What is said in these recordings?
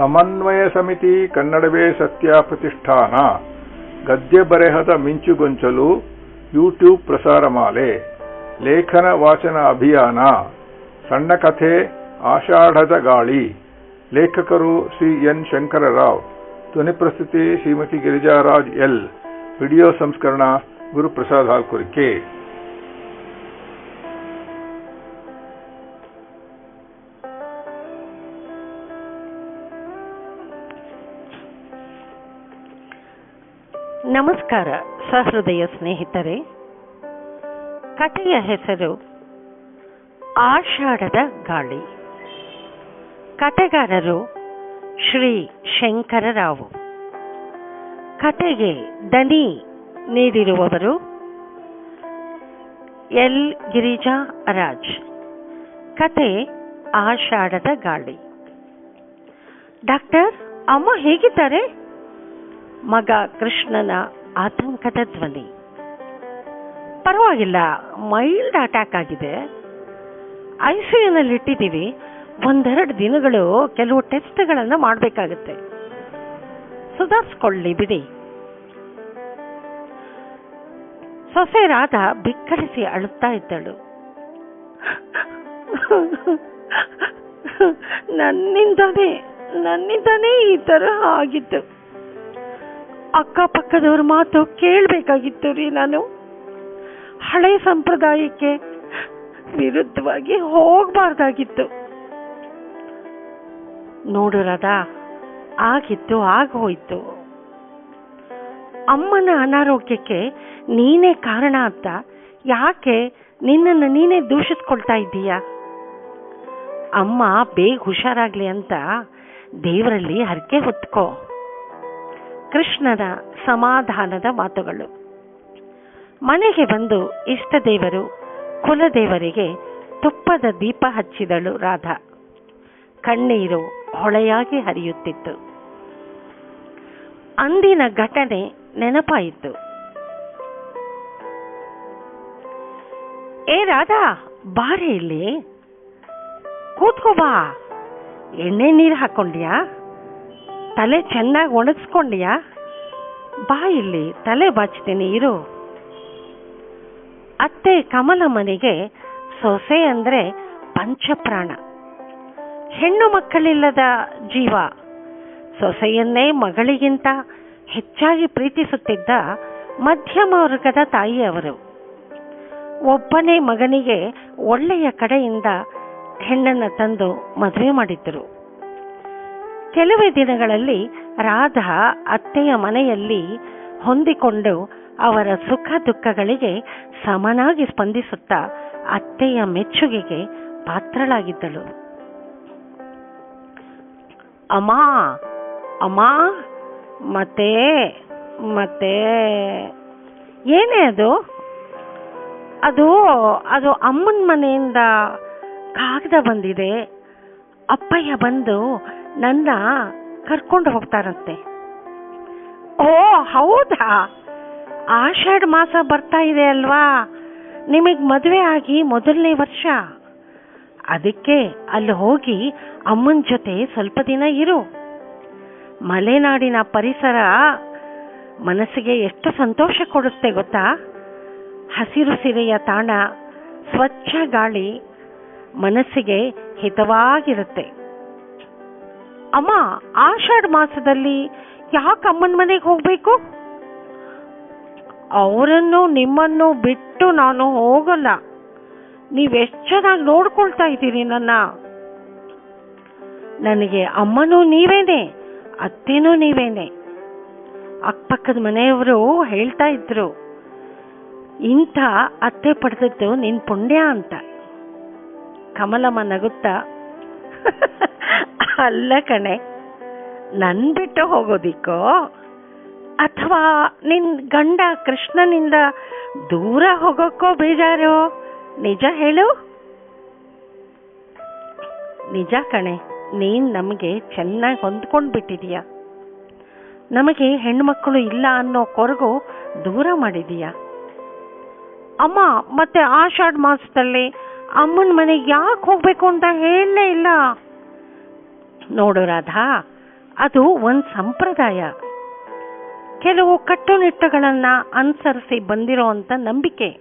ಸಮನ್ವಯ ಸಮಿತಿ ಕನ್ನಡವೇ ಸತ್ಯ ಪ್ರತಿಷ್ಠಾನ. ಗದ್ಯ ಬರೆಹದ ಮಿಂಚುಗೊಂಚಲು ಯೂಟ್ಯೂಬ್ ಪ್ರಸಾರ ಮಾಲೆ. ಲೇಖನ ವಾಚನ ಅಭಿಯಾನ. ಸಣ್ಣ ಕಥೆ, ಆಷಾಢದ ಗಾಳಿ. ಲೇಖಕರು ಶ್ರೀ ಎನ್ ಶಂಕರರಾವ್. ಧ್ವನಿ ಪ್ರಸ್ತುತಿ ಶ್ರೀಮತಿ ಗಿರಿಜಾರಾಜ್ ಎಲ್. ವಿಡಿಯೋ ಸಂಸ್ಕರಣ ಗುರುಪ್ರಸಾದ್ ಹಾಲ್ಕುರಿಕೆ. ನಮಸ್ಕಾರ, ಸಹೃದಯ ಸ್ನೇಹಿತರೆ. ಕಥೆಯ ಹೆಸರು, ಆಷಾಢದ ಗಾಳಿ. ಕತೆಗಾರರು ಶ್ರೀ ಶಂಕರರಾವು. ಕತೆಗೆ ದನಿ ನೀಡಿರುವವರು ಎಲ್. ಗಿರಿಜಾ ರಾಜ್ ಕತೆ ಆಷಾಢದ ಗಾಳಿ. ಡಾಕ್ಟರ್ ಅಮ್ಮ ಹೇಗಿದ್ದಾರೆ? ಮಗ ಕೃಷ್ಣನ ಆತಂಕದ ಧ್ವನಿ. ಪರವಾಗಿಲ್ಲ ಮೈಲ್ಡ್ ಅಟ್ಯಾಕ್ ಆಗಿದೆ. ಐಸಿಯುನಲ್ಲಿ ಇಟ್ಟಿದ್ದೀವಿ, ಒಂದೆರಡು ದಿನಗಳು ಕೆಲವು ಟೆಸ್ಟ್ಗಳನ್ನು ಮಾಡಬೇಕಾಗುತ್ತೆ. ಸುಧಾರಿಸ್ಕೊಳ್ಳಿ, ಬಿಡಿ. ಸೊಸೆ ರಾಧ ಬಿಕ್ಕರಿಸಿ ಅಳುತ್ತಾ ಇದ್ದಳು. ನನ್ನಿಂದನೇ ನನ್ನಿಂದನೇ ಈ ತರಹ ಆಗಿತ್ತು. ಅಕ್ಕಪಕ್ಕದವ್ರ ಮಾತು ಕೇಳಬೇಕಾಗಿತ್ತು ರೀ ನಾನು. ಹಳೆ ಸಂಪ್ರದಾಯಕ್ಕೆ ವಿರುದ್ಧವಾಗಿ ಹೋಗಬಾರ್ದಾಗಿತ್ತು. ನೋಡುರದ ಆಗಿತ್ತು ಆಗೋಯ್ತು ಅಮ್ಮನ ಅನಾರೋಗ್ಯಕ್ಕೆ ನೀನೇ ಕಾರಣ ಅಂತ ಯಾಕೆ ನಿನ್ನನ್ನು ನೀನೇ ದೂಷಿಸ್ಕೊಳ್ತಾ ಇದ್ದೀಯಾ? ಅಮ್ಮ ಬೇಗ ಹುಷಾರಾಗ್ಲಿ ಅಂತ ದೇವರಲ್ಲಿ ಹರಕೆ ಹೊತ್ಕೋ. ಕೃಷ್ಣನ ಸಮಾಧಾನದ ಮಾತುಗಳು. ಮನೆಗೆ ಬಂದು ಇಷ್ಟ ದೇವರು ಕುಲದೇವರಿಗೆ ತುಪ್ಪದ ದೀಪ ಹಚ್ಚಿದಳು ರಾಧಾ. ಕಣ್ಣೀರು ಹೊಳೆಯಾಗಿ ಹರಿಯುತ್ತಿತ್ತು. ಅಂದಿನ ಘಟನೆ ನೆನಪಾಯಿತು. ಏ ರಾಧಾ, ಬಾರೆ ಇಲ್ಲಿ. ಕೂತ್ಕೋ ಬಾ. ಎಣ್ಣೆ ನೀರು ಹಾಕೊಂಡ್ಯಾ ತಲೆ ಚೆನ್ನಾಗಿ ಒಣಗಿಸ್ಕೊಂಡ್ಯಾ ಬಾ ಇಲ್ಲಿ, ತಲೆ ಬಾಚ್ತೀನಿ, ಇರು. ಅತ್ತೆ ಕಮಲ ಮನೆಗೆ ಸೊಸೆ ಅಂದ್ರೆ ಪಂಚಪ್ರಾಣ. ಹೆಣ್ಣು ಮಕ್ಕಳಿಲ್ಲದ ಜೀವ. ಸೊಸೆಯನ್ನೇ ಮಗಳಿಗಿಂತ ಹೆಚ್ಚಾಗಿ ಪ್ರೀತಿಸುತ್ತಿದ್ದ ಮಧ್ಯಮ ವರ್ಗದ ತಾಯಿಯವರು. ಒಬ್ಬನೇ ಮಗನಿಗೆ ಒಳ್ಳೆಯ ಕಡೆಯಿಂದ ಹೆಣ್ಣನ್ನು ತಂದು ಮದುವೆ ಮಾಡಿದ್ದರು. ಕೆಲವೇ ದಿನಗಳಲ್ಲಿ ರಾಧಾ ಅತ್ತೆಯ ಮನೆಯಲ್ಲಿ ಹೊಂದಿಕೊಂಡು ಅವರ ಸುಖ ದುಃಖಗಳಿಗೆ ಸಮನಾಗಿ ಸ್ಪಂದಿಸುತ್ತಾ ಅತ್ತೆಯ ಮೆಚ್ಚುಗೆಗೆ ಪಾತ್ರಳಾಗಿದ್ದಳು. ಅಮ್ಮ ಅಮ್ಮ, ಮತ್ತೆ ಮತ್ತೆ, ಏನೇ ಅದು? ಅದು ಅದು ಅಮ್ಮನ ಮನೆಯಿಂದ ಕಾಗದ ಬಂದಿದೆ. ಅಪ್ಪಯ್ಯ ಬಂದು ನನ್ನ ಕರ್ಕೊಂಡು ಹೋಗ್ತಾರಂತೆ ಓ, ಹೌದಾ? ಆಷಾಢ ಮಾಸ ಬರ್ತಾ ಇದೆ ಅಲ್ವಾ? ನಿಮಗೆ ಮದುವೆ ಆಗಿ ಮೊದಲನೇ ವರ್ಷ. ಅದಕ್ಕೆ ಅಲ್ಲಿ ಹೋಗಿ ಅಮ್ಮನ ಜೊತೆ ಸ್ವಲ್ಪ ದಿನ ಇರು. ಮಲೆನಾಡಿನ ಪರಿಸರ ಮನಸ್ಸಿಗೆ ಎಷ್ಟು ಸಂತೋಷ ಕೊಡುತ್ತೆ ಗೊತ್ತಾ? ಹಸಿರು ಸಿರೆಯ ತಾಣ, ಸ್ವಚ್ಛ ಗಾಳಿ ಮನಸ್ಸಿಗೆ ಹಿತವಾಗಿರುತ್ತೆ. ಅಮ್ಮ, ಆಷಾಢ ಮಾಸದಲ್ಲಿ ಯಾಕೆ ಅಮ್ಮನ ಮನೆಗೆ ಹೋಗ್ಬೇಕು? ಅವರನ್ನು, ನಿಮ್ಮನ್ನು ಬಿಟ್ಟು ನಾನು ಹೋಗಲ್ಲ. ನೀವೆಷ್ಟು ಚೆನ್ನಾಗಿ ನೋಡ್ಕೊಳ್ತಾ ಇದ್ದೀರಿ ನನ್ನ. ನನಗೆ ಅಮ್ಮನೂ ನೀವೇನೆ, ಅತ್ತೆನೂ ನೀವೇನೆ. ಅಕ್ಕಪಕ್ಕದ ಮನೆಯವರು ಹೇಳ್ತಾ ಇದ್ರು, ಇಂಥ ಅತ್ತೆ ಪಡೆದದ್ದು ನಿನ್ ಪುಣ್ಯ ಅಂತ. ಕಮಲಮ್ಮ ನಗುತ್ತಾ ಅಲ್ಲ ಕಣೆ. ನನ್ ಬಿಟ್ಟು ಹೋಗೋದಿಕ್ಕೋ? ಅಥವಾ ನಿನ್ ಗಂಡ ಕೃಷ್ಣನಿಂದ ದೂರ ಹೋಗೋಕ್ಕೋ ಬೇಜಾರು? ನಿಜ ಹೇಳು. ನಿಜ ಕಣೆ, ನೀನ್ ನಮಗೆ ಚೆನ್ನಾಗಿ ಹೊಂದ್ಕೊಂಡ್ ಬಿಟ್ಟಿದೀಯ ನಮಗೆ ಹೆಣ್ಮಕ್ಳು ಇಲ್ಲ ಅನ್ನೋ ಕೊರಗು ದೂರ ಮಾಡಿದೀಯ. ಅಮ್ಮ, ಮತ್ತೆ ಆಷಾಢ ಮಾಸದಲ್ಲಿ ಅಮ್ಮನ ಮನೆಗೆ ಯಾಕೆ ಹೋಗ್ಬೇಕು ಅಂತ ಹೇಳಲೇ ಇಲ್ಲ. ನೋಡು ರಾಧಾ ಅದು ಒಂದು ಸಂಪ್ರದಾಯ. ಕೆಲವು ಕಟ್ಟುನಿಟ್ಟುಗಳನ್ನ ಅನುಸರಿಸಿ ಬಂದಿರುವಂತ ನಂಬಿಕೆ.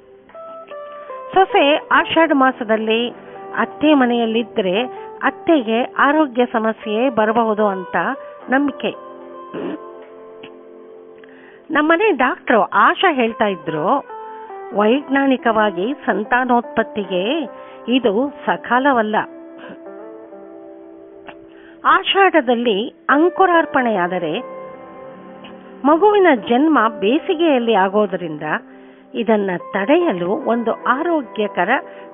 ಸೊಸೆ ಆಷಾಢ ಮಾಸದಲ್ಲಿ ಅತ್ತೆ ಮನೆಯಲ್ಲಿದ್ದರೆ ಅತ್ತೆಗೆ ಆರೋಗ್ಯ ಸಮಸ್ಯೆ ಬರಬಹುದು ಅಂತ ನಂಬಿಕೆ. ನಮ್ಮನೆ ಡಾಕ್ಟ್ರು ಆಶಾ ಹೇಳ್ತಾ ಇದ್ರು, ವೈಜ್ಞಾನಿಕವಾಗಿ ಸಂತಾನೋತ್ಪತ್ತಿಗೆ ಇದು ಸಕಾಲವಲ್ಲ. ಆಷಾಢದಲ್ಲಿ ಅಂಕುರಾರ್ಪಣೆಯಾದರೆ ಮಗುವಿನ ಜನ್ಮ ಬೇಸಿಗೆಯಲ್ಲಿ ಆಗೋದರಿಂದ ಇದನ್ನ ತಡೆಯಲು ಒಂದು ಆರೋಗ್ಯಕರ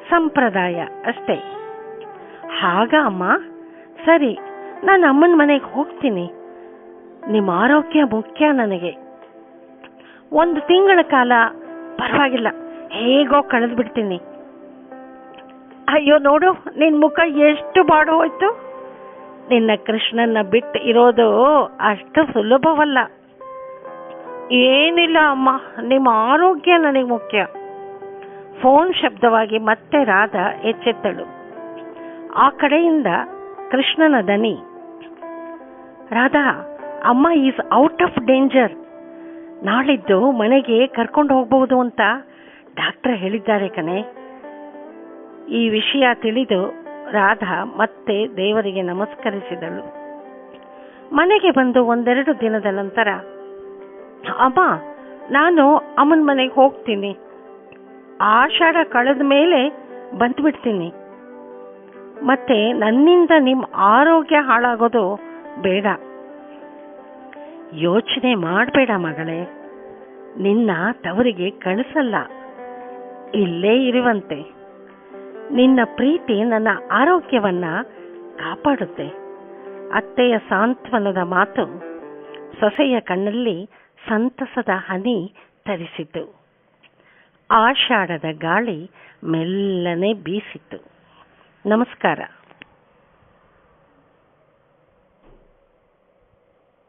ಸಂಪ್ರದಾಯ ಅಷ್ಟೇ. ಹಾಗ ಅಮ್ಮ, ಸರಿ, ನಾನು ಅಮ್ಮನ ಮನೆಗೆ ಹೋಗ್ತೀನಿ. ನಿಮ್ಮ ಆರೋಗ್ಯ ಮುಖ್ಯ ನನಗೆ. ಒಂದು ತಿಂಗಳ ಕಾಲ ಪರವಾಗಿಲ್ಲ, ಹೇಗೋ ಕಳೆದು ಬಿಡ್ತೀನಿ ಅಯ್ಯೋ ನೋಡು, ನಿನ್ ಮುಖ ಎಷ್ಟು ಬಾಡು ಹೋಯ್ತು ನಿನ್ನ ಕೃಷ್ಣನ ಬಿಟ್ಟು ಇರೋದು ಅಷ್ಟು ಸುಲಭವಲ್ಲ. ಏನಿಲ್ಲ ಅಮ್ಮ, ನಿಮ್ಮ ಆರೋಗ್ಯ ನನಗೆ ಮುಖ್ಯ. ಫೋನ್ ಶಬ್ದವಾಗಿ ಮತ್ತೆ ರಾಧ ಎಚ್ಚೆತ್ತಳು. ಆ ಕಡೆಯಿಂದ ಕೃಷ್ಣನ ದನಿ, ರಾಧಾ, ಅಮ್ಮ ಈಸ್ ಔಟ್ ಆಫ್ ಡೇಂಜರ್. ನಾಳಿದ್ದು ಮನೆಗೆ ಕರ್ಕೊಂಡು ಹೋಗಬಹುದು ಅಂತ ಡಾಕ್ಟರ್ ಹೇಳಿದ್ದಾರೆ ಕಣೆ. ಈ ವಿಷಯ ತಿಳಿದು ರಾಧಾ ಮತ್ತೆ ದೇವರಿಗೆ ನಮಸ್ಕರಿಸಿದಳು. ಮನೆಗೆ ಬಂದು ಒಂದೆರಡು ದಿನದ ನಂತರ, ಅಮ್ಮ, ನಾನು ಅಮ್ಮನ ಮನೆಗೆ ಹೋಗ್ತೀನಿ. ಆಷಾಢ ಕಳೆದ ಮೇಲೆ ಬಂದ್ಬಿಡ್ತೀನಿ. ಮತ್ತೆ ನನ್ನಿಂದ ನಿಮ್ಮ ಆರೋಗ್ಯ ಹಾಳಾಗೋದು ಬೇಡ. ಯೋಚನೆ ಮಾಡಬೇಡ ಮಗಳೇ. ನಿನ್ನ ತವರಿಗೆ ಕಳಿಸಲ್ಲ. ಇಲ್ಲೇ ಇರುವಂತೆ. ನಿನ್ನ ಪ್ರೀತಿ ನನ್ನ ಆರೋಗ್ಯವನ್ನ ಕಾಪಾಡುತ್ತೆ. ಅತ್ತೆಯ ಸಾಂತ್ವನದ ಮಾತು ಸೊಸೆಯ ಕಣ್ಣಲ್ಲಿ ಸಂತಸದ ಹನಿ ತರಿಸಿತು. ಆಷಾಢದ ಗಾಳಿ ಮೆಲ್ಲನೆ ಬೀಸಿತು. ನಮಸ್ಕಾರ.